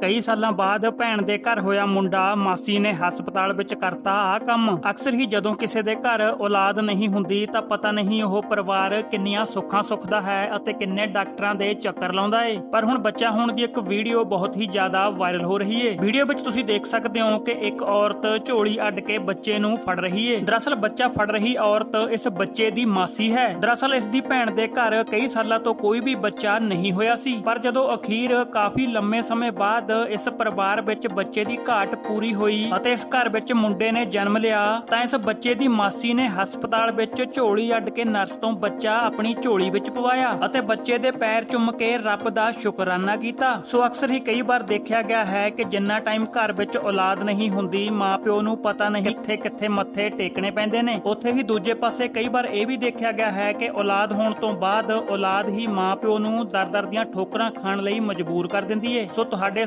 ਕਈ ਸਾਲਾਂ ਬਾਅਦ ਭੈਣ ਦੇ ਘਰ ਹੋਇਆ ਮੁੰਡਾ, ਮਾਸੀ ਨੇ ਹਸਪਤਾਲ ਵਿੱਚ ਕਰਤਾ ਆ ਕੰਮ। ਅਕਸਰ ਹੀ ਜਦੋਂ ਕਿਸੇ ਦੇ ਘਰ ਔਲਾਦ ਨਹੀਂ ਹੁੰਦੀ ਤਾਂ ਪਤਾ ਨਹੀਂ ਉਹ ਪਰਿਵਾਰ ਕਿੰਨੀਆਂ ਸੁੱਖਾਂ ਸੁੱਖਦਾ ਹੈ ਅਤੇ ਕਿੰਨੇ ਡਾਕਟਰਾਂ ਦੇ ਚੱਕਰ ਲਾਉਂਦਾ ਏ। ਪਰ ਹੁਣ ਬੱਚਾ ਹੋਣ ਦੀ ਇੱਕ ਵੀਡੀਓ ਬਹੁਤ ਹੀ ਜ਼ਿਆਦਾ ਵਾਇਰਲ ਹੋ ਰਹੀ ਏ। ਵੀਡੀਓ ਵਿੱਚ ਤੁਸੀਂ ਦੇਖ ਸਕਦੇ ਹੋ ਕਿ ਇੱਕ ਔਰਤ ਝੋਲੀ ਅੱਡ ਕੇ ਬੱਚੇ ਨੂੰ ਫੜ ਰਹੀ ਏ। ਦਰਅਸਲ ਬੱਚਾ ਫੜ ਰਹੀ ਔਰਤ ਇਸ ਬੱਚੇ ਦੀ ਮਾਸੀ ਹੈ। ਦਰਅਸਲ ਇਸ ਦੀ ਭੈਣ ਦੇ ਘਰ ਕਈ ਸਾਲਾਂ ਤੋਂ ਕੋਈ ਵੀ ਬੱਚਾ ਨਹੀਂ ਹੋਇਆ ਸੀ। ਪਰ ਜਦੋਂ ਅਖੀਰ ਕਾਫੀ ਲੰਮੇ ਸਮੇਂ ਬਾਅਦ ਇਸ ਪਰਿਵਾਰ ਵਿੱਚ ਬੱਚੇ ਦੀ ਘਾਟ ਪੂਰੀ ਹੋਈ ਅਤੇ ਇਸ ਘਰ ਵਿੱਚ ਮੁੰਡੇ ਨੇ ਜਨਮ ਲਿਆ, ਤਾਂ ਇਸ ਬੱਚੇ ਦੀ ਮਾਸੀ ਨੇ ਹਸਪਤਾਲ ਵਿੱਚ ਝੋਲੀ ਅੱਡ ਕੇ ਨਰਸ ਤੋਂ ਬੱਚਾ ਆਪਣੀ ਝੋਲੀ ਵਿੱਚ ਪਵਾਇਆ ਅਤੇ ਬੱਚੇ ਦੇ ਪੈਰ ਚੁੰਮ ਕੇ ਰੱਬ ਦਾ ਸ਼ੁਕਰਾਨਾ ਕੀਤਾ। ਸੋ ਅਕਸਰ ਹੀ ਕਈ ਵਾਰ ਦੇਖਿਆ ਗਿਆ ਹੈ ਕਿ ਜਿੰਨਾ ਟਾਈਮ ਘਰ ਵਿੱਚ ਔਲਾਦ ਨਹੀਂ ਹੁੰਦੀ, ਮਾਪਿਓ ਨੂੰ ਪਤਾ ਨਹੀਂ ਕਿੱਥੇ ਕਿੱਥੇ ਮੱਥੇ ਟੇਕਣੇ ਪੈਂਦੇ ਨੇ। ਉੱਥੇ ਹੀ ਦੂਜੇ ਪਾਸੇ ਕਈ ਵਾਰ ਇਹ ਵੀ ਦੇਖਿਆ ਗਿਆ ਹੈ ਕਿ ਔਲਾਦ ਹੋਣ ਤੋਂ ਬਾਅਦ ਔਲਾਦ ਹੀ ਮਾਪਿਓ ਨੂੰ ਦਰ-ਦਰ ਦੀਆਂ ਠੋਕਰਾਂ ਖਾਣ ਲਈ ਮਜਬੂਰ ਕਰ ਦਿੰਦੀ ਏ। ਸੋ ਤੁਹਾਡੇ